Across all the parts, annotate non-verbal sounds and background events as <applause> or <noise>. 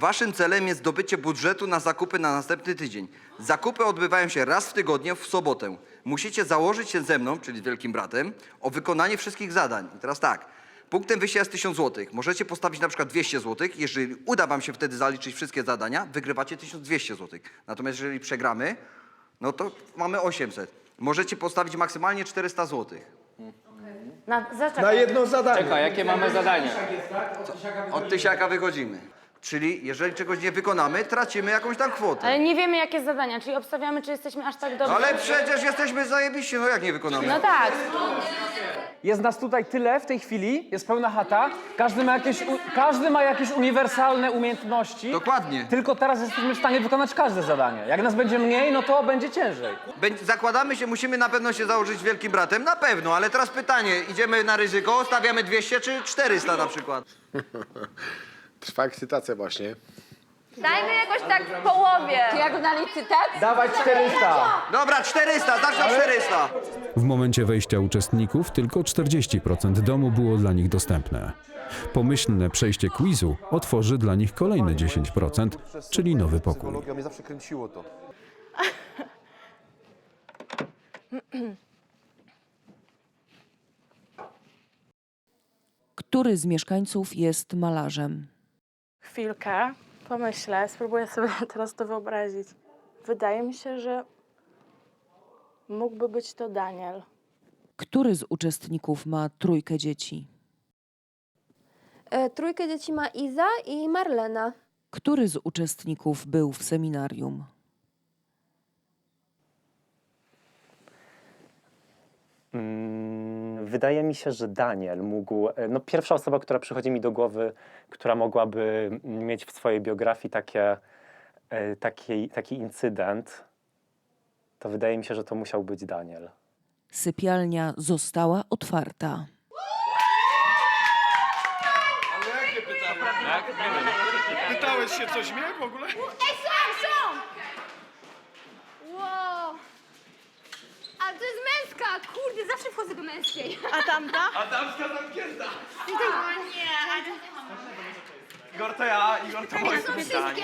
Waszym celem jest zdobycie budżetu na zakupy na następny tydzień. Zakupy odbywają się raz w tygodniu, w sobotę. Musicie założyć się ze mną, czyli z Wielkim Bratem, o wykonanie wszystkich zadań. I teraz tak, punktem wyjścia jest 1000 zł. Możecie postawić na przykład 200 zł. Jeżeli uda wam się wtedy zaliczyć wszystkie zadania, wygrywacie 1200 zł. Natomiast jeżeli przegramy, no to mamy 800. Możecie postawić maksymalnie 400 zł. Na, zaczekaj. Na jedno zadanie. Czekaj, jakie mamy zadanie? Od tysiaka wychodzimy. Czyli jeżeli czegoś nie wykonamy, tracimy jakąś tam kwotę. Ale nie wiemy, jakie zadania, czyli obstawiamy, czy jesteśmy aż tak dobrzy. Ale przecież jesteśmy zajebiści, no jak nie wykonamy? No tak. Jest nas tutaj tyle w tej chwili, jest pełna chata. Każdy ma jakieś, u, każdy ma jakieś uniwersalne umiejętności. Dokładnie. Tylko teraz jesteśmy w stanie wykonać każde zadanie. Jak nas będzie mniej, no to będzie ciężej. Zakładamy się, musimy na pewno się założyć z Wielkim Bratem, na pewno, ale teraz pytanie, idziemy na ryzyko, stawiamy 200 czy 400 na przykład? <laughs> Trwa ekscytacja właśnie. Dajmy jakoś tak w połowie. Jak na licytację? Dawaj 400. Dobra, 400, zacznę od 400. W momencie wejścia uczestników tylko 40% domu było dla nich dostępne. Pomyślne przejście quizu otworzy dla nich kolejne 10%, czyli nowy pokój. Psychologia mnie zawsze kręciło to. Który z mieszkańców jest malarzem? Chwilkę, pomyślę, spróbuję sobie <laughs> teraz to wyobrazić. Wydaje mi się, że mógłby być to Daniel. Który z uczestników ma trójkę dzieci? E, trójkę dzieci ma Iza i Marlena. Który z uczestników był w seminarium? Mm, Wydaje mi się, że Daniel mógł. No, pierwsza osoba, która przychodzi mi do głowy, która mogłaby mieć w swojej biografii takie, e, taki, taki incydent, to wydaje mi się, że to musiał być Daniel. Sypialnia została otwarta. Pytałeś się coś mnie w ogóle? Ej, są, są! Wow. A to męska! Kurde, zawsze wchodzę do męskiej. A tamta? A damska zamknięta. O nie, ale Igor to ja, Igor to moje są wszystkie?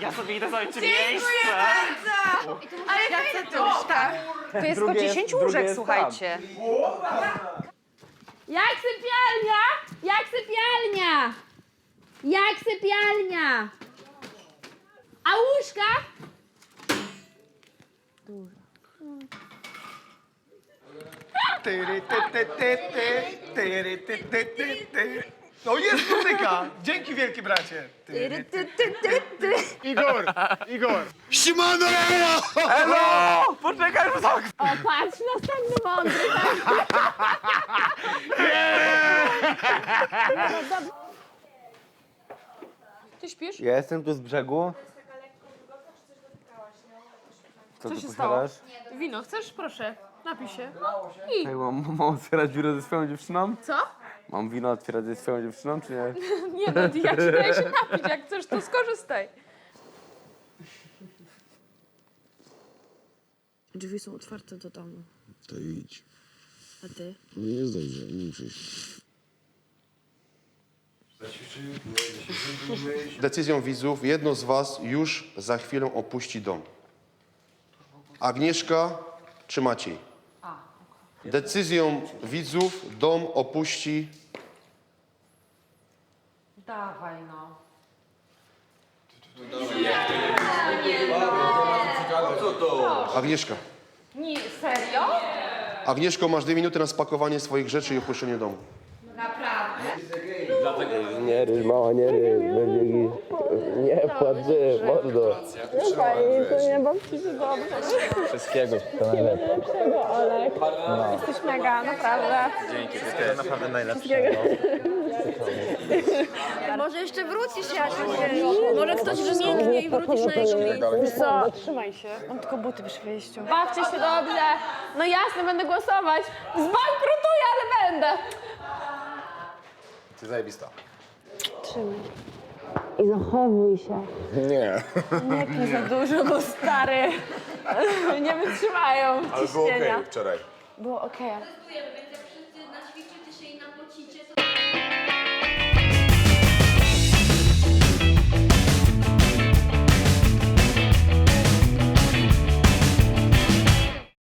Ja sobie idę zająć Dziękuję bardzo! Ale ja chcę tu. Tak. To jest tylko 10 łóżek, słuchajcie. Jak sypialnia? Jak sypialnia? Jak sypialnia? A łóżka? Tyry, ty, ty, ty, ty, tyry, ty, ty, ty, ty. No jest muzyka! Dzięki wielki bracie! Tyry, Ty, ty, ty, ty. Igor! Igor! Siemano! Poczekaj, bo tak. O, patrz, następny mądry. Ty śpisz? Ja jestem tu z brzegu. Co, ty posiadasz? Wino, chcesz? Proszę, napij się. Ej, mam, mam otwierać biuro ze swoją dziewczyną? Co? Mam wino otwierać ze swoją dziewczyną, czy nie? <laughs> Nie no, ja ci daję się napić, jak chcesz, to skorzystaj. Drzwi są otwarte do domu. To idź. A ty? Nie jest dobrze, nie musisz. Decyzją widzów jedno z was już za chwilę opuści dom. Agnieszka czy Maciej? Decyzją widzów dom opuści Dawaj no. Agnieszka. Nie, serio? Agnieszko, masz dwie minuty na spakowanie swoich rzeczy i opuszczenie domu. Nie ryż, mała, nie ryż. Git. Nie płacz, mordo. Fajnie, to nie ci się dobrze. Wszystkiego, to najlepsze. Olek, jesteś mega, naprawdę. To naprawdę najlepsze. Może jeszcze wrócisz jakoś. Może ktoś wymięknie i wrócisz na jego miejsce. Co? Trzymaj się. Mam tylko buty przy wyjściu. Bawcie się dobrze. No jasne, będę głosować. Zbankrutuję, ale będę. Ty zajebista. I zachowuj się. Nie. Nie pij za dużo, bo stary <laughs> nie wytrzymają Ale było okej ciśnienia. wczoraj. Było okej.